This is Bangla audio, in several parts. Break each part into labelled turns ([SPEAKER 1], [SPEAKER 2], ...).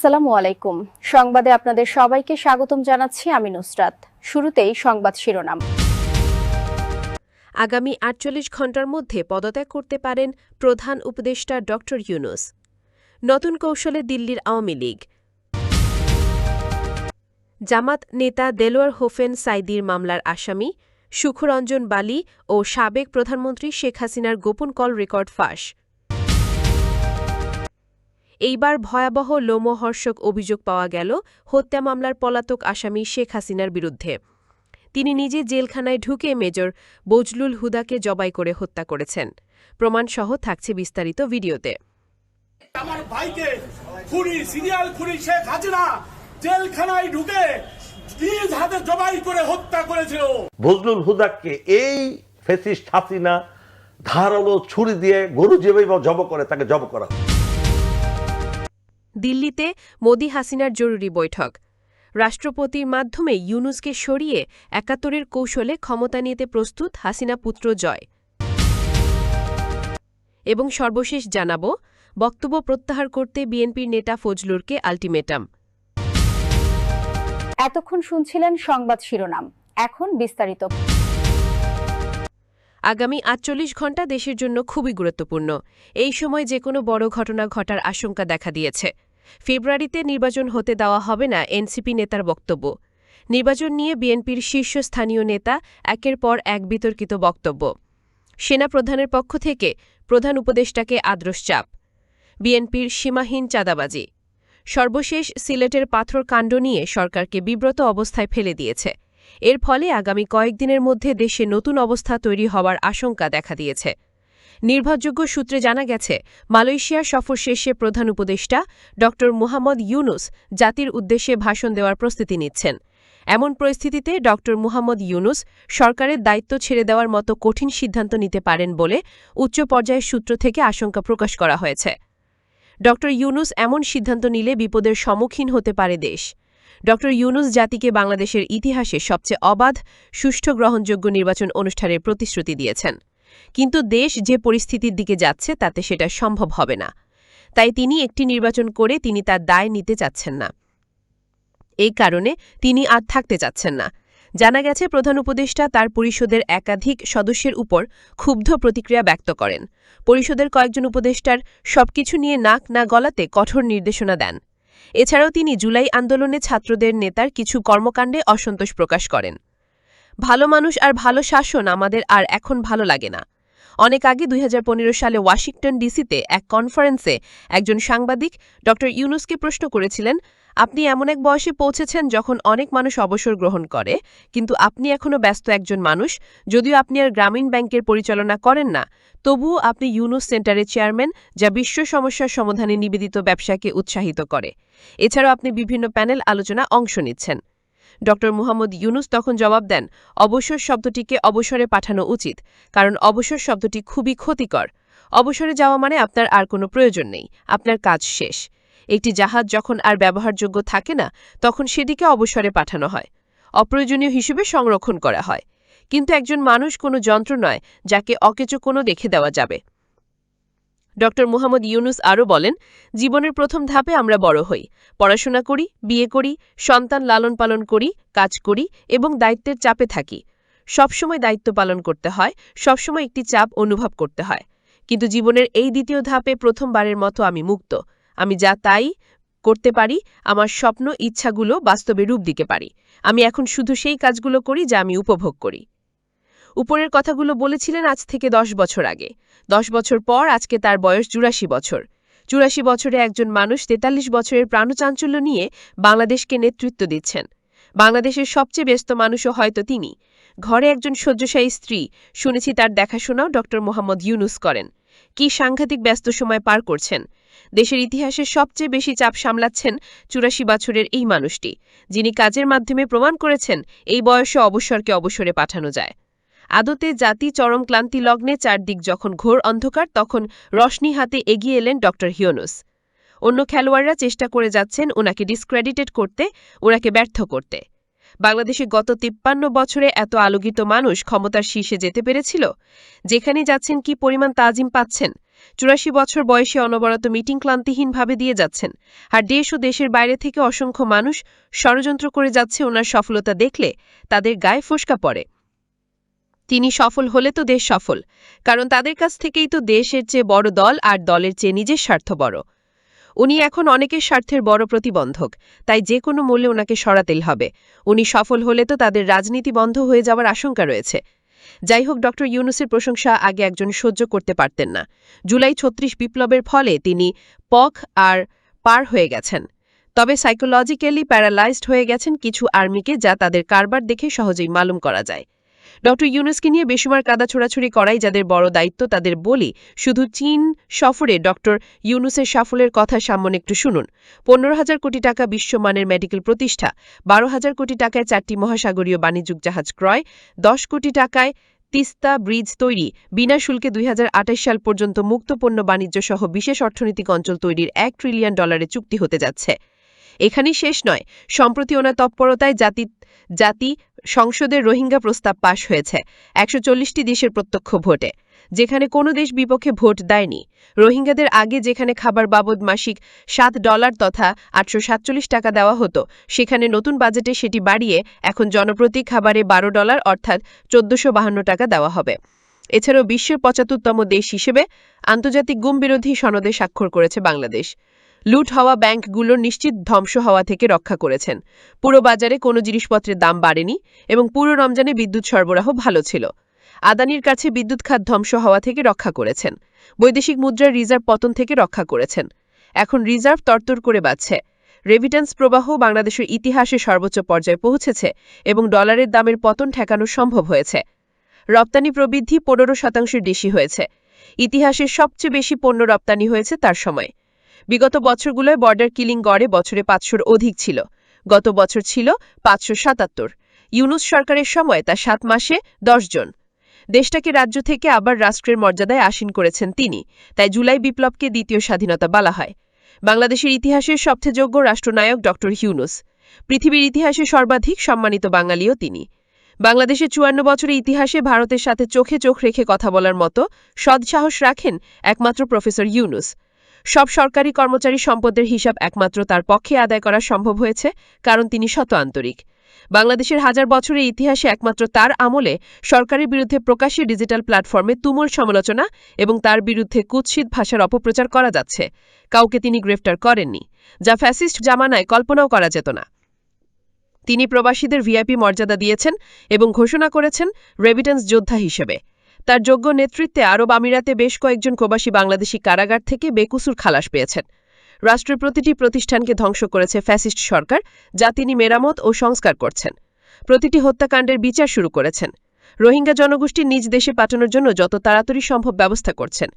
[SPEAKER 1] আসসালামু আলাইকুম। সংবাদে আপনাদের সবাইকে স্বাগতম জানাচ্ছি আমি নুসরাত। শুরুতেই সংবাদ শিরোনাম।
[SPEAKER 2] আগামী আটচল্লিশ ঘণ্টার মধ্যে পদত্যাগ করতে পারেন প্রধান উপদেষ্টা ড. ইউনুস। নতুন কৌশলে দিল্লির আওয়ামী লীগ। জামাত নেতা দেলোয়ার হোফেন সাইদির মামলার আসামি, সুখরঞ্জন বালি ও সাবেক প্রধানমন্ত্রী শেখ হাসিনার গোপন কল রেকর্ড ফাঁস। এইবার ভয়াবহ লোমহর্ষক অভিযোগ পাওয়া গেল হত্যা মামলার পলাতক আসামি শেখ হাসিনার বিরুদ্ধে। তিনি নিজে জেলখানায় ঢুকে মেজর বজলুল হুদাকে জবাই করে হত্যা করেছেন। প্রমাণসহ থাকছে বিস্তারিত ভিডিওতে।
[SPEAKER 3] আমার ভাইকে খুনি সিরিয়াল খুনি শেখ হাসিনা জেলখানায় ঢুকে নিজ হাতে জবাই করে হত্যা করেছিল।
[SPEAKER 4] বজলুল হুদাকে এই ফেসিস্ট হাসিনা ধারালো ছুরি দিয়ে গরু যেভাবে জব করে তাকে জব করা হয়।
[SPEAKER 2] দিল্লিতে মোদি হাসিনার জরুরি বৈঠক। রাষ্ট্রপতির মাধ্যমে ইউনুসকে সরিয়ে একাত্তরের কৌশলে ক্ষমতা নিতে প্রস্তুত হাসিনা পুত্র জয়। এবং সর্বশেষ জানাব বক্তব্য প্রত্যাহার করতে বিএনপির নেতা ফজলুরকে আলটিমেটাম।
[SPEAKER 1] এতক্ষণ শুনছিলেন সংবাদ শিরোনাম। এখন বিস্তারিত।
[SPEAKER 2] আগামী আটচল্লিশ ঘণ্টা দেশের জন্য খুবই গুরুত্বপূর্ণ। এই সময় যে কোনো বড় ঘটনা ঘটার আশঙ্কা দেখা দিয়েছে। ফেব্রুয়ারিতে নির্বাচন হতে দেওয়া হবে না এনসিপি নেতার বক্তব্য। নির্বাচন নিয়ে বিএনপির শীর্ষস্থানীয় নেতা একের পর এক বিতর্কিত বক্তব্য। সেনা প্রধানের পক্ষ থেকে প্রধান উপদেষ্টাকে আদ্রস চাপ। বিএনপির সীমাহীন চাঁদাবাজি। সর্বশেষ সিলেটের পাথর কাণ্ড নিয়ে সরকারকে বিব্রত অবস্থায় ফেলে দিয়েছে। এর ফলে আগামী কয়েকদিনের মধ্যে দেশে নতুন অবস্থা তৈরি হওয়ার আশঙ্কা দেখা দিয়েছে। নির্ভরযোগ্য সূত্রে জানা গেছে, মালয়েশিয়ার সফর শেষে প্রধান উপদেষ্টা ড. মুহাম্মদ ইউনুস জাতির উদ্দেশ্যে ভাষণ দেওয়ার প্রস্তুতি নিচ্ছেন। এমন পরিস্থিতিতে ড. মুহাম্মদ ইউনুস সরকারের দায়িত্ব ছেড়ে দেওয়ার মতো কঠিন সিদ্ধান্ত নিতে পারেন বলে উচ্চ পর্যায়ের সূত্র থেকে আশঙ্কা প্রকাশ করা হয়েছে। ড. ইউনুস এমন সিদ্ধান্ত নিলে বিপদের সম্মুখীন হতে পারে দেশ। ড. ইউনুস জাতিকে বাংলাদেশের ইতিহাসে সবচেয়ে অবাধ, সুষ্ঠু গ্রহণযোগ্য নির্বাচন অনুষ্ঠানের প্রতিশ্রুতি দিয়েছেন। কিন্তু দেশ যে পরিস্থিতির দিকে যাচ্ছে তাতে সেটা সম্ভব হবে না। তাই তিনি একটি নির্বাচন করে তিনি তার দায় নিতে চাচ্ছেন না। এই কারণে তিনি আর থাকতে চাচ্ছেন না। জানা গেছে, প্রধান উপদেষ্টা তার পরিষদের একাধিক সদস্যের উপর ক্ষুব্ধ প্রতিক্রিয়া ব্যক্ত করেন। পরিষদের কয়েকজন উপদেষ্টার সবকিছু নিয়ে নাক না গলাতে কঠোর নির্দেশনা দেন। এছাড়াও তিনি জুলাই আন্দোলনে ছাত্রদের নেতার কিছু কর্মকাণ্ডে অসন্তোষ প্রকাশ করেন। ভালো মানুষ আর ভালো শাসন আমাদের আর এখন ভালো লাগে না। অনেক আগে দুই হাজার পনেরো সালে ওয়াশিংটন ডিসিতে এক কনফারেন্সে একজন সাংবাদিক ড ইউনুসকে প্রশ্ন করেছিলেন, আপনি এমন এক বয়সে পৌঁছেছেন যখন অনেক মানুষ অবসর গ্রহণ করে, কিন্তু আপনি এখনও ব্যস্ত একজন মানুষ, যদিও আপনি আর গ্রামীণ ব্যাংকের পরিচালনা করেন না। তবুও আপনি ইউনুস সেন্টারের চেয়ারম্যান, যা বিশ্ব সমস্যার সমাধানে নিবেদিত ব্যবসাকে উৎসাহিত করে। এছাড়াও আপনি বিভিন্ন প্যানেল আলোচনা অংশ নিচ্ছেন। ড. মুহাম্মদ ইউনুস তখন জবাব দেন, অবসর শব্দটিকে অবসরে পাঠানো উচিত, কারণ অবসর শব্দটি খুবই ক্ষতিকর। অবসরে যাওয়া মানে আপনার আর কোনো প্রয়োজন নেই, আপনার কাজ শেষ। একটি জাহাজ যখন আর ব্যবহারযোগ্য থাকে না, তখন সেটিকে অবসরে পাঠানো হয়, অপ্রয়োজনীয় হিসেবে সংরক্ষণ করা হয়। কিন্তু একজন মানুষ কোনো যন্ত্র নয়, যাকে অকেচো কোনো রেখে দেওয়া যাবে। ড মুহাম্মদ ইউনুস আরও বলেন, জীবনের প্রথম ধাপে আমরা বড় হই। পড়াশোনা করি, বিয়ে করি, সন্তান লালন পালন করি, কাজ করি এবং দায়িত্বের চাপে থাকি। সবসময় দায়িত্ব পালন করতে হয়, সবসময় একটি চাপ অনুভব করতে হয়। কিন্তু জীবনের এই দ্বিতীয় ধাপে প্রথমবারের মতো আমি মুক্ত। আমি যা তাই করতে পারি, আমার স্বপ্ন, ইচ্ছাগুলো বাস্তবে রূপ দিতে পারি। আমি এখন শুধু সেই কাজগুলো করি যা আমি উপভোগ করি। উপরের কথাগুলো বলেছিলেন আজ থেকে দশ বছর আগে। দশ বছর পর আজকে তার বয়স চুরাশি বছর। চুরাশি বছরে একজন মানুষ তেতাল্লিশ বছরের প্রাণচাঞ্চল্য নিয়ে বাংলাদেশকে নেতৃত্ব দিচ্ছেন। বাংলাদেশের সবচেয়ে ব্যস্ত মানুষও হয়তো তিনি। ঘরে একজন শয্যশায়ী স্ত্রী, শুনেছি তার দেখাশোনাও ড. মোহাম্মদ ইউনুস করেন। কি সাংঘাতিক ব্যস্ত সময় পার করছেন। দেশের ইতিহাসে সবচেয়ে বেশি চাপ সামলাচ্ছেন চুরাশি বছরের এই মানুষটি, যিনি কাজের মাধ্যমে প্রমাণ করেছেন এই বয়সে অবসরকে অবসরে পাঠানো যায়। আদতে জাতি চরম ক্লান্তি লগ্নে চারদিক যখন ঘোর অন্ধকার, তখন রশনি হাতে এগিয়ে এলেন ড হিউনুস। অন্য খেলোয়াড়রা চেষ্টা করে যাচ্ছেন ওনাকে ডিসক্রেডিটেড করতে, ওনাকে ব্যর্থ করতে। বাংলাদেশে গত তিপ্পান্ন বছরে এত আলোকিত মানুষ ক্ষমতার শীর্ষে যেতে পেরেছিল? যেখানে যাচ্ছেন, কি পরিমাণ তাজিম পাচ্ছেন? চুরাশি বছর বয়সে অনবরত মিটিং ক্লান্তিহীনভাবে দিয়ে যাচ্ছেন। আর দেশ ও দেশের বাইরে থেকে অসংখ্য মানুষ ষড়যন্ত্র করে যাচ্ছে ওনার সফলতা দেখলে, তাদের গায়ে ফোসকা পড়ে। তিনি সফল হলে তো দেশ সফল, কারণ তাদের কাছ থেকেই তো দেশের চেয়ে বড় দল আর দলের চেয়ে নিজের স্বার্থ বড়। উনি এখন অনেকের স্বার্থের বড় প্রতিবন্ধক, তাই যে কোনো মূল্যে ওনাকে সরাতেই হবে। উনি সফল হলে তো তাদের রাজনীতি বন্ধ হয়ে যাওয়ার আশঙ্কা রয়েছে। যাই হোক, ডক্টর ইউনুসের প্রশংসা আগে একজন সহ্য করতে পারতেন না। জুলাই ছত্রিশ বিপ্লবের ফলে তিনি পক আর পার হয়ে গেছেন। তবে সাইকোলজিক্যালি প্যারালাইজড হয়ে গেছেন কিছু আর্মিকে যা তাদের কারবার দেখে সহজেই মালুম করা যায়। ডক্টর ইউনুসকে নিয়ে বেসুমার কাদা ছোড়াছুড়ি করাই যাদের বড় দায়িত্ব তাদের বলি। শুধু চীন সফরে ডক্টর ইউনুসের সাফল্যের কথা সামনে একটু শুনুন। পনেরো হাজার কোটি টাকা বিশ্বমানের মেডিকেল প্রতিষ্ঠা, বারো হাজার কোটি টাকায় চারটি মহাসাগরীয় বাণিজ্যিক জাহাজ ক্রয়, দশ কোটি টাকায় তিস্তা ব্রিজ তৈরি, বিনা শুল্কে দুই হাজার আঠাশ সাল পর্যন্ত মুক্তপণ্য বাণিজ্য সহ বিশেষ অর্থনৈতিক অঞ্চল তৈরির এক ট্রিলিয়ন ডলারের চুক্তি হতে যাচ্ছে। এখানেই শেষ নয়, সম্প্রতি ওনার তৎপরতায় জাতি জাতি সংসদের রোহিঙ্গা প্রস্তাব পাশ হয়েছে। একশো দেশের প্রত্যক্ষ ভোটে। যেখানে কোনো দেশ বিপক্ষে ভোট দেয়নি। রোহিঙ্গাদের আগে যেখানে খাবার বাবদ মাসিক সাত ডলার তথা আটশো সাতচল্লিশ টাকা দেওয়া হতো, সেখানে নতুন বাজেটে সেটি বাড়িয়ে এখন জনপ্রতি খাবারে বারো ডলার অর্থাৎ চোদ্দশো টাকা দেওয়া হবে। এছাড়াও বিশ্বের পঁচাত্তরতম দেশ হিসেবে আন্তর্জাতিক গুম বিরোধী সনদে স্বাক্ষর করেছে বাংলাদেশ। লুট হওয়া ব্যাংকগুলোর নিশ্চিত ধ্বংস হওয়া থেকে রক্ষা করেছেন। পুরো বাজারে কোনো জিনিসপত্রের দাম বাড়েনি এবং পুরো রমজানে বিদ্যুৎ সরবরাহ ভালো ছিল। আদানির কাছে বিদ্যুৎ খাত ধ্বংস হওয়া থেকে রক্ষা করেছেন। বৈদেশিক মুদ্রার রিজার্ভ পতন থেকে রক্ষা করেছেন। এখন রিজার্ভ তরতর করে বাড়ছে। রেভিটেন্স প্রবাহ বাংলাদেশের ইতিহাসে সর্বোচ্চ পর্যায়ে পৌঁছেছে এবং ডলারের দামের পতন ঠেকানো সম্ভব হয়েছে। রপ্তানি প্রবৃদ্ধি পনেরো শতাংশের বেশি হয়েছে। ইতিহাসের সবচেয়ে বেশি পণ্য রপ্তানি হয়েছে তার সময়। বিগত বছরগুলোয় বর্ডার কিলিং গড়ে বছরে পাঁচশোর অধিক ছিল। গত বছর ছিল পাঁচশো সাতাত্তর। ইউনুস সরকারের সময় তা সাত মাসে জন। দেশটাকে রাজ্য থেকে আবার রাষ্ট্রের মর্যাদায় আসীন করেছেন তিনি। তাই জুলাই বিপ্লবকে দ্বিতীয় স্বাধীনতা বলা হয়। বাংলাদেশের ইতিহাসের সবচেয়ে যোগ্য রাষ্ট্রনায়ক ড হিউনুস পৃথিবীর ইতিহাসে সর্বাধিক সম্মানিত বাঙালিও তিনি। বাংলাদেশের চুয়ান্ন বছরের ইতিহাসে ভারতের সাথে চোখে চোখ রেখে কথা বলার মতো সৎসাহস রাখেন একমাত্র প্রফেসর ইউনুস। সব সরকারি কর্মচারী সম্পদের হিসাব একমাত্র তার পক্ষে আদায় করা সম্ভব হয়েছে, কারণ তিনি শত আন্তরিক। বাংলাদেশের হাজার বছরের ইতিহাসে একমাত্র তার আমলে সরকারের বিরুদ্ধে প্রকাশ্যে ডিজিটাল প্ল্যাটফর্মে তুমুল সমালোচনা এবং তার বিরুদ্ধে কুৎসিত ভাষার অপপ্রচার করা যাচ্ছে। কাউকে তিনি গ্রেফতার করেননি, যা ফ্যাসিস্ট জামানায় কল্পনাও করা যেত না। তিনি প্রবাসীদের ভিআইপি মর্যাদা দিয়েছেন এবং ঘোষণা করেছেন রেভিটেন্স যোদ্ধা হিসেবে। তার যোগ্য নেতৃত্বে আরব আমিরাতে বেশ কয়েকজন প্রবাসী বাংলাদেশি কারাগার থেকে বেকুসুর খালাস পেয়েছেন। রাষ্ট্রের প্রতিটি প্রতিষ্ঠানকে ধ্বংস করেছে ফ্যাসিস্ট সরকার, যা তিনি মেরামত ও সংস্কার করছেন। প্রতিটি হত্যাকাণ্ডের বিচার শুরু করেছেন। রোহিঙ্গা জনগোষ্ঠী নিজ দেশে পাঠানোর জন্য যত তাড়াতাড়ি সম্ভব ব্যবস্থা করছেন।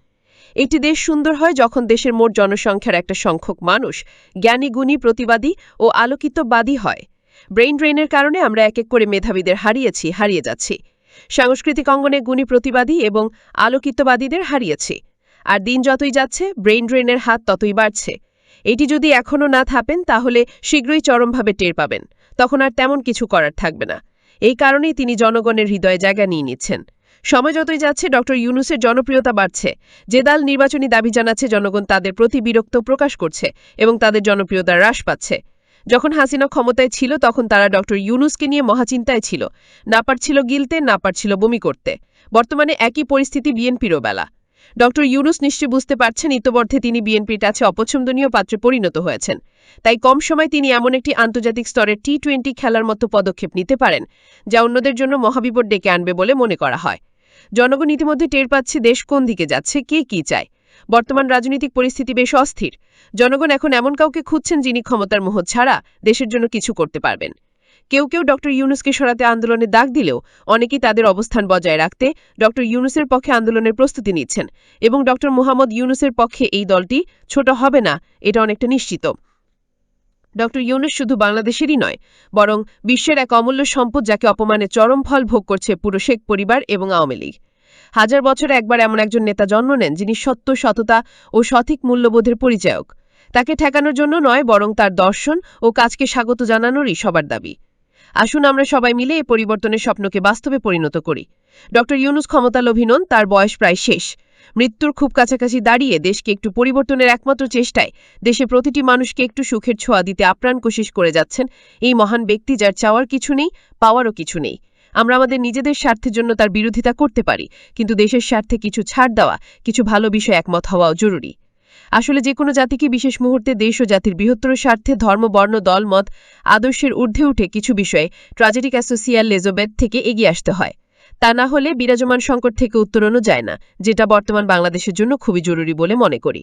[SPEAKER 2] একটি দেশ সুন্দর হয় যখন দেশের মোট জনসংখ্যার একটা সংখ্যক মানুষ জ্ঞানী, গুণী, প্রতিবাদী ও আলোকিতবাদী হয়। ব্রেইন ড্রেনের কারণে আমরা এক এক করে মেধাবীদের হারিয়েছি, হারিয়ে যাচ্ছি। সাংস্কৃতিক অঙ্গনে গুণী প্রতিবাদী এবং আলোকিতবাদীদের হারিয়েছি। আর দিন যতই যাচ্ছে, ব্রেইন ড্রেনের হাত ততই বাড়ছে। এটি যদি এখনও না থাপেন, তাহলে শীঘ্রই চরমভাবে টের পাবেন। তখন আর তেমন কিছু করার থাকবে না। এই কারণেই তিনি জনগণের হৃদয়ে জায়গা নিয়ে নিচ্ছেন। সময় যতই যাচ্ছে, ড. ইউনুসের জনপ্রিয়তা বাড়ছে। যে দল নির্বাচনী দাবি জানাচ্ছে, জনগণ তাদের প্রতি বিরক্ত প্রকাশ করছে এবং তাদের জনপ্রিয়তা হ্রাস পাচ্ছে। যখন হাসিনা ক্ষমতায় ছিল, তখন তারা ড. ইউনুসকে নিয়ে মহাচিন্তায় ছিল। না পারছিল গিলতে, না পারছিল বমি করতে। বর্তমানে একই পরিস্থিতি বিএনপিরও বেলা। ড. ইউনুস নিশ্চয় বুঝতে পারছেন, ইতোমধ্যে তিনি বিএনপির কাছে অপছন্দনীয় পাত্রে পরিণত হয়েছেন। তাই কম সময় তিনি এমন একটি আন্তর্জাতিক স্তরের টি টোয়েন্টি খেলার মতো পদক্ষেপ নিতে পারেন, যা অন্যদের জন্য মহাবিপদ ডেকে আনবে বলে মনে করা হয়। জনগণ ইতিমধ্যে টের পাচ্ছে দেশ কোন দিকে যাচ্ছে, কে কি চায়। বর্তমান রাজনৈতিক পরিস্থিতি বেশ অস্থির। জনগণ এখন এমন কাউকে খুঁজছেন যিনি ক্ষমতার মোহ ছাড়া দেশের জন্য কিছু করতে পারবেন। কেউ কেউ ড ইউনুসকে সরাতে আন্দোলনে দাগ দিলেও অনেকেই তাদের অবস্থান বজায় রাখতে ড ইউনুসের পক্ষে আন্দোলনের প্রস্তুতি নিচ্ছেন এবং ড মোহাম্মদ ইউনুসের পক্ষে এই দলটি ছোট হবে না, এটা অনেকটা নিশ্চিত। ড ইউনুস শুধু বাংলাদেশেরই নয়, বরং বিশ্বের এক অমূল্য সম্পদ যাকে অপমানে চরম ফল ভোগ করছে পুরো শেখ পরিবার এবং আওয়ামী লীগ। হাজার বছরে একবার এমন একজন নেতা জন্ম নেন যিনি সত্য, সততা ও সঠিক মূল্যবোধের পরিচায়ক। তাকে ঠেকানোর জন্য নয়, বরং তার দর্শন ও কাজকে স্বাগত জানানোরই সবার দাবি। আসুন আমরা সবাই মিলে এই পরিবর্তনের স্বপ্নকে বাস্তবে পরিণত করি। ড. ইউনুস ক্ষমতালোভী নন তার বয়স প্রায় শেষ। মৃত্যুর খুব কাছাকাছি দাঁড়িয়ে দেশকে একটু পরিবর্তনের একমাত্র চেষ্টায় দেশে প্রতিটি মানুষকে একটু সুখের ছোঁয়া দিতে আপ্রাণ কোশিশ করে যাচ্ছেন এই মহান ব্যক্তি যার চাওয়ার কিছু নেই, পাওয়ারও কিছু নেই। আমরা আমাদের নিজেদের স্বার্থের জন্য তার বিরোধিতা করতে পারি, কিন্তু দেশের স্বার্থে কিছু ছাড় দেওয়া, কিছু ভালো বিষয় একমত হওয়াও জরুরি। আসলে যে কোনো জাতিকে বিশেষ মুহূর্তে দেশ ও জাতির বৃহত্তর স্বার্থে ধর্ম, বর্ণ, দল, মত, আদর্শের ঊর্ধ্বে উঠে কিছু বিষয়ে ট্রাজেডিক অ্যাসোসিয়াল লেজোবেথ থেকে এগিয়ে আসতে হয়। তা না হলে বিরাজমান সংকট থেকে উত্তরণও যায় না, যেটা বর্তমান বাংলাদেশের জন্য খুবই জরুরি বলে মনে করি।